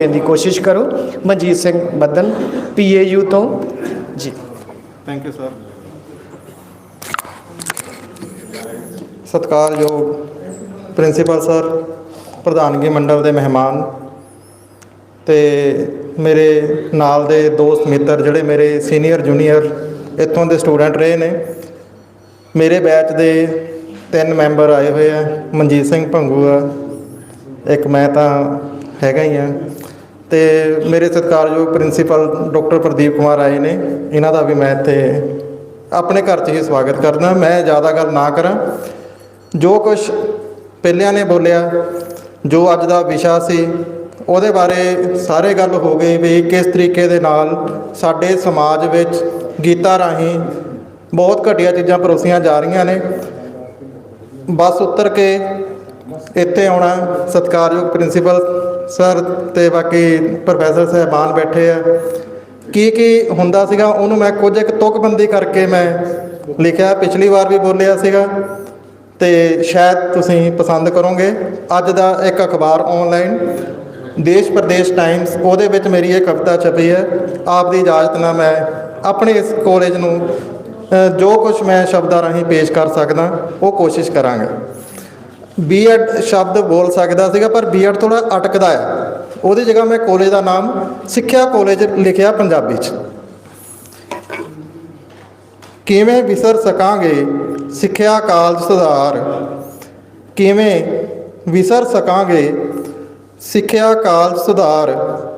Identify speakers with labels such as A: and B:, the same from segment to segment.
A: ਦੇਣ ਦੀ ਕੋਸ਼ਿਸ਼ ਕਰੋ। ਮਨਜੀਤ ਸਿੰਘ ਬੱਦਨ ਪੀਏਯੂ ਤੋਂ। ਜੀ।
B: ਥੈਂਕ ਯੂ ਸਰ ਸਤਿਕਾਰਯੋਗ ਪ੍ਰਿੰਸੀਪਲ ਸਰ ਪ੍ਰਧਾਨਗੀ ਮੰਡਲ ਦੇ ਮਹਿਮਾਨ ਤੇ ਮੇਰੇ ਨਾਲ ਦੇ ਦੋਸਤ ਮਿੱਤਰ ਜਿਹੜੇ ਮੇਰੇ ਸੀਨੀਅਰ ਜੂਨੀਅਰ ਇੱਥੋਂ ਦੇ ਸਟੂਡੈਂਟ ਰਹੇ ਨੇ। ਮੇਰੇ ਬੈਚ ਦੇ ਤਿੰਨ ਮੈਂਬਰ ਆਏ ਹੋਏ ਆ। ਮਨਜੀਤ ਸਿੰਘ ਭੰਗੂ ਆ ਇੱਕ ਮੈਂ ਤਾਂ ਹੈਗਾ ਹੀ ਆ। ਤੇ ਮੇਰੇ ਸਤਿਕਾਰਯੋਗ ਪ੍ਰਿੰਸੀਪਲ ਡਾਕਟਰ ਪ੍ਰਦੀਪ ਕੁਮਾਰ ਆਏ ਨੇ। ਇਹਨਾਂ ਦਾ ਵੀ ਮੈਂ ਇੱਥੇ ਆਪਣੇ ਘਰ 'ਚ ਹੀ ਸਵਾਗਤ ਕਰਦਾ। ਮੈਂ ਜ਼ਿਆਦਾ ਗੱਲ ਨਾ ਕਰਾਂ। ਜੋ ਕੁਝ ਪਹਿਲਿਆਂ ਨੇ ਬੋਲਿਆ, ਜੋ ਅੱਜ ਦਾ ਵਿਸ਼ਾ ਸੀ, ਉਹਦੇ ਬਾਰੇ ਸਾਰੇ ਗੱਲ ਹੋ ਗਈ ਵੀ ਕਿਸ ਤਰੀਕੇ ਦੇ ਨਾਲ ਸਾਡੇ ਸਮਾਜ ਵਿੱਚ ਗੀਤਾਂ ਰਾਹੀਂ ਬਹੁਤ ਘਟੀਆ ਚੀਜ਼ਾਂ ਪਰੋਸੀਆਂ ਜਾ ਰਹੀਆਂ ਨੇ। ਬੱਸ ਉਤਰ ਕੇ ਇੱਥੇ ਆਉਣਾ ਸਤਿਕਾਰਯੋਗ ਪ੍ਰਿੰਸੀਪਲ ਸਰ ਤੇ ਬਾਕੀ ਪ੍ਰੋਫੈਸਰ ਸਾਹਿਬਾਨ ਬੈਠੇ ਆ। ਕੀ ਕੀ ਹੁੰਦਾ ਸੀਗਾ? ਉਹਨੂੰ ਮੈਂ ਕੁਝ ਇੱਕ ਤੁਕਬੰਦੀ ਕਰਕੇ ਮੈਂ ਲਿਖਿਆ, ਪਿਛਲੀ ਵਾਰ ਵੀ ਬੋਲਿਆ ਸੀਗਾ। ਤੇ ਸ਼ਾਇਦ ਤੁਸੀਂ ਪਸੰਦ ਕਰੋਗੇ। ਅੱਜ ਦਾ ਇੱਕ ਅਖਬਾਰ ਆਨਲਾਈਨ ਦੇਸ਼ ਪ੍ਰਦੇਸ਼ ਟਾਈਮਸ ਉਹਦੇ ਵਿੱਚ ਮੇਰੀ ਇਹ ਕਵਿਤਾ ਛਪੀ ਹੈ। ਆਪ ਦੀ ਇਜਾਜ਼ਤ ਨਾਲ ਮੈਂ ਆਪਣੇ ਇਸ ਕਾਲਜ ਨੂੰ ਜੋ ਕੁਝ ਮੈਂ ਸ਼ਬਦਾਂ ਰਾਹੀਂ ਪੇਸ਼ ਕਰ ਸਕਦਾ, ਉਹ ਕੋਸ਼ਿਸ਼ ਕਰਾਂਗਾ। ਬੀਐਡ ਸ਼ਬਦ ਬੋਲ ਸਕਦਾ ਸੀਗਾ, ਪਰ ਬੀਐਡ ਥੋੜਾ ਅਟਕਦਾ ਆ। ਉਹਦੀ ਜਗ੍ਹਾ ਮੈਂ ਕਾਲਜ ਦਾ ਨਾਮ ਸਿੱਖਿਆ ਕਾਲਜ ਲਿਖਿਆ ਪੰਜਾਬੀ 'ਚ। ਕਿਵੇਂ ਵਿਸਰ ਸਕਾਂਗੇ ਸਿੱਖਿਆ ਕਾਲਜ ਸੁਧਾਰ? ਕਿਵੇਂ ਵਿਸਰ ਸਕਾਂਗੇ ਸਿੱਖਿਆ ਕਾਲਜ ਸੁਧਾਰ?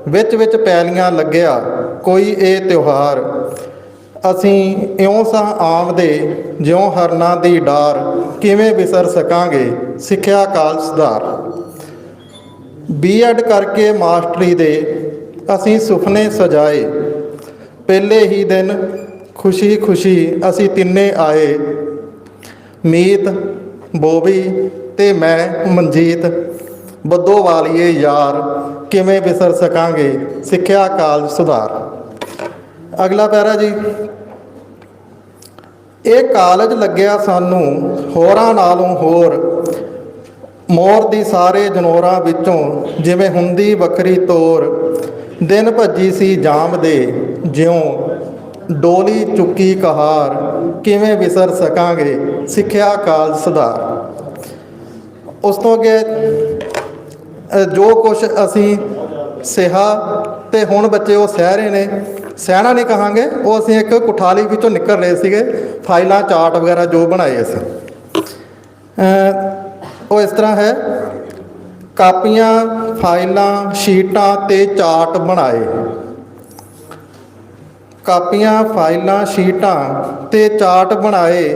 B: ਵਿੱਚ ਵਿੱਚ ਪੈਲੀਆਂ ਲੱਗਿਆ ਕੋਈ ਇਹ ਤਿਉਹਾਰ। ਅਸੀਂ ਇਉਂ ਸਾਹ ਆਮ ਦੇ ਜਿਉਂ ਹਰਨਾ ਦੀ ਡਾਰ, ਕਿਵੇਂ ਵਿਸਰ ਸਕਾਂਗੇ? ਸਿੱਖਿਆ ਕਾਲ ਸੁਧਾਰ। ਬੀਐਡ ਕਰਕੇ ਮਾਸਟਰੀ ਦੇ ਅਸੀਂ ਸੁਪਨੇ ਸਜਾਏ। ਪਹਿਲੇ ਹੀ ਦਿਨ ਖੁਸ਼ੀ ਖੁਸ਼ੀ ਅਸੀਂ ਤਿੰਨੇ ਆਏ। ਮੀਤ ਬੋਬੀ ਤੇ ਮੈਂ, ਮਨਜੀਤ। ਬੱਦੋ ਵਾਲੀਏ, ਯਾਰ, ਕਿਵੇਂ ਵਿਸਰ ਸਕਾਂਗੇ? ਸਿੱਖਿਆ ਕਾਲ ਸੁਧਾਰ। ਅਗਲਾ ਪੈਰਾ ਜੀ। ਇਹ ਕਾਲਜ ਲੱਗਿਆ ਸਾਨੂੰ ਹੋਰਾਂ ਨਾਲੋਂ ਹੋਰ। ਮੋਰ ਦੀ ਸਾਰੇ ਜਨੋਰਾਂ ਵਿੱਚੋਂ ਜਿਵੇਂ ਹੁੰਦੀ ਵੱਖਰੀ ਤੋਰ, ਦਿਨ ਭੱਜੀ ਸੀ ਜਾਮ ਦੇ, ਜਿਉਂ ਡੋਲੀ ਚੁੱਕੀ ਕਹਾਰ, ਕਿਵੇਂ ਵਿਸਰ ਸਕਾਂਗੇ ਸਿੱਖਿਆ ਕਾਲਜ ਸੁਧਾਰ। ਉਸ ਤੋਂ ਅੱਗੇ ਜੋ ਕੁਝ ਅਸੀਂ ਸਿਹਾ, ਤੇ ਹੁਣ ਬੱਚੇ ਉਹ ਸਹਿ ਰਹੇ ਨੇ ਸਹਿਣਾ ਨਹੀਂ ਕਹਾਂਗੇ, ਉਹ ਅਸੀਂ ਇੱਕ ਕੁਠਾਲੀ ਵਿੱਚੋਂ ਨਿਕਲ ਰਹੇ ਸੀਗੇ, ਫਾਈਲਾਂ, ਚਾਰਟ ਵਗੈਰਾ ਜੋ ਬਣਾਏ ਅਸੀਂ। ਉਹ ਇਸ ਤਰ੍ਹਾਂ ਹੈ, ਕਾਪੀਆਂ, ਫਾਈਲਾਂ, ਸ਼ੀਟਾਂ ਤੇ ਚਾਰਟ ਬਣਾਏ। ਕਾਪੀਆਂ, ਫਾਈਲਾਂ, ਸ਼ੀਟਾਂ ਤੇ ਚਾਰਟ ਬਣਾਏ,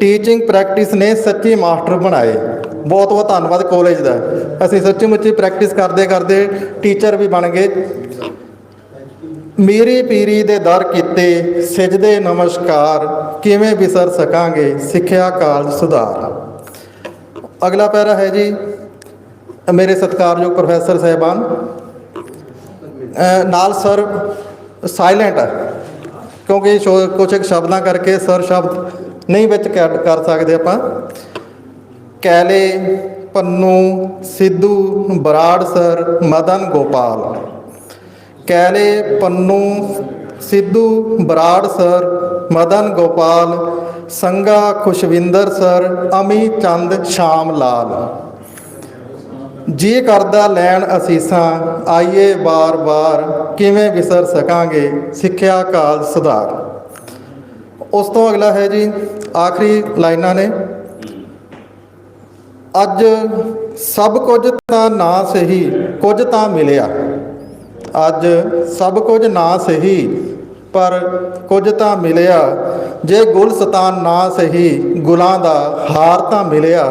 B: ਟੀਚਿੰਗ ਪ੍ਰੈਕਟਿਸ ਨੇ ਸੱਚੀ ਮਾਸਟਰ ਬਣਾਏ। ਬਹੁਤ ਬਹੁਤ ਧੰਨਵਾਦ ਕਾਲਜ ਦਾ। ਅਸੀਂ ਸੱਚੀ ਮੁੱਚੀ ਪ੍ਰੈਕਟਿਸ ਕਰਦੇ ਕਰਦੇ ਟੀਚਰ ਵੀ ਬਣ ਗਏ। ਮੇਰੀ ਪੀਰੀ ਦੇ ਦਰ ਕੀਤੇ ਸਿਜਦੇ ਨਮਸਕਾਰ ਕਿਵੇਂ ਵਿਸਰ ਸਕਾਂਗੇ ਸਿੱਖਿਆ ਕਾਲਜ ਸੁਧਾਰ? ਅਗਲਾ ਪੈਰਾ ਹੈ ਜੀ, ਮੇਰੇ ਸਤਿਕਾਰਯੋਗ ਪ੍ਰੋਫੈਸਰ ਸਾਹਿਬਾਨ। ਨਾਲ ਸਰ ਸਾਇਲੈਂਟ ਹੈ, ਕਿਉਂਕਿ ਸ਼ੋ- ਕੁਝ ਕੁ ਸ਼ਬਦਾਂ ਕਰਕੇ ਸਰ ਸ਼ਬਦ ਨਹੀਂ ਵਿੱਚ ਕੈਡ ਕਰ ਸਕਦੇ ਆਪਾਂ। Kaile, Pannu, Sidhu, Brar sir, Madan Gopal. Kaile Pannu, Sidhu, Brar sir, Madan Gopal, Sanga Khushwinder sir Ami Chand, Sham Lal. ਜੀ ਕਰਦਾ ਲੈਣ ਅਸੀਸਾਂ, ਆਈਏ ਬਾਰ-ਬਾਰ ਕਿਵੇਂ ਵਿਸਰ ਸਕਾਂਗੇ ਸਿੱਖਿਆ ਕਾਲ ਸੁਧਾਰ। ਉਸ ਤੋਂ ਅਗਲਾ ਹੈ ਜੀ, ਆਖਰੀ ਲਾਈਨਾਂ ਨੇ। ਅੱਜ ਸਭ ਕੁਝ ਤਾਂ ਨਾ ਸਹੀ, ਕੁਝ ਤਾਂ ਮਿਲਿਆ। ਅੱਜ ਸਭ ਕੁਝ ਨਾ ਸਹੀ, ਪਰ ਕੁਝ ਤਾਂ ਮਿਲਿਆ। ਜੇ ਗੁਲਸਤਾਨ ਨਾ ਸਹੀ, ਗੁਲਾਂ ਦਾ ਹਾਰ ਤਾਂ ਮਿਲਿਆ।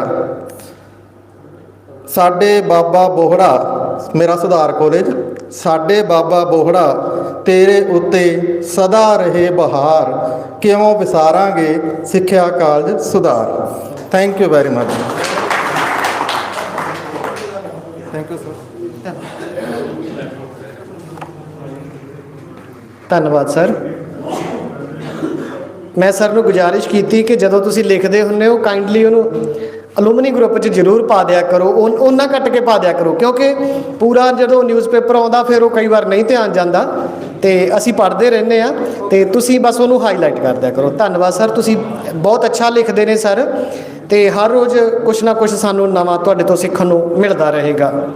B: ਸਾਡੇ ਬਾਬਾ ਬੋਹੜਾ, ਮੇਰਾ ਸੁਧਾਰ ਕਾਲਜ ਸਾਡੇ ਬਾਬਾ ਬੋਹੜਾ, ਤੇਰੇ ਉੱਤੇ ਸਦਾ ਰਹੇ ਬਹਾਰ। ਕਿਉਂ ਵਿਸਾਰਾਂਗੇ ਸਿੱਖਿਆ ਕਾਲਜ ਸੁਧਾਰ? Thank you very much thank you sir
A: ਧੰਨਵਾਦ, ਸਰ। ਮੈਂ ਸਰ ਨੂੰ ਗੁਜ਼ਾਰਿਸ਼ ਕੀਤੀ ਕਿ ਜਦੋਂ ਤੁਸੀਂ ਲਿਖਦੇ ਹੁੰਦੇ ਹੋ ਕਾਈਂਡਲੀ ਉਹਨੂੰ ਅਲੂਮਨੀ ਗਰੁੱਪ 'ਚ ਜ਼ਰੂਰ ਪਾ ਦਿਆ ਕਰੋ। ਉਹ- ਉਹਨਾਂ ਕੱਟ ਕੇ ਪਾ ਦਿਆ ਕਰੋ, ਕਿਉਂਕਿ ਪੂਰਾ ਜਦੋਂ ਨਿਊਜ਼ਪੇਪਰ ਆਉਂਦਾ, ਫਿਰ ਉਹ ਕਈ ਵਾਰ ਨਹੀਂ ਧਿਆਨ ਜਾਂਦਾ ਤੇ ਅਸੀਂ ਪੜ੍ਹਦੇ ਰਹਿੰਦੇ ਆ ਤੇ ਤੁਸੀਂ ਬਸ ਉਹਨੂੰ ਹਾਈਲਾਈਟ ਕਰ ਦਿਆ ਕਰੋ। ਧੰਨਵਾਦ, ਸਰ। ਤੁਸੀਂ ਬਹੁਤ ਅੱਛਾ ਲਿਖਦੇ ਨੇ, ਸਰ। ਤੇ ਹਰ ਰੋਜ਼ ਕੁਛ ਨਾ ਕੁਛ ਸਾਨੂੰ ਨਵਾਂ ਤੁਹਾਡੇ ਤੋਂ ਸਿੱਖਣ ਨੂੰ ਮਿਲਦਾ ਰਹੇਗਾ।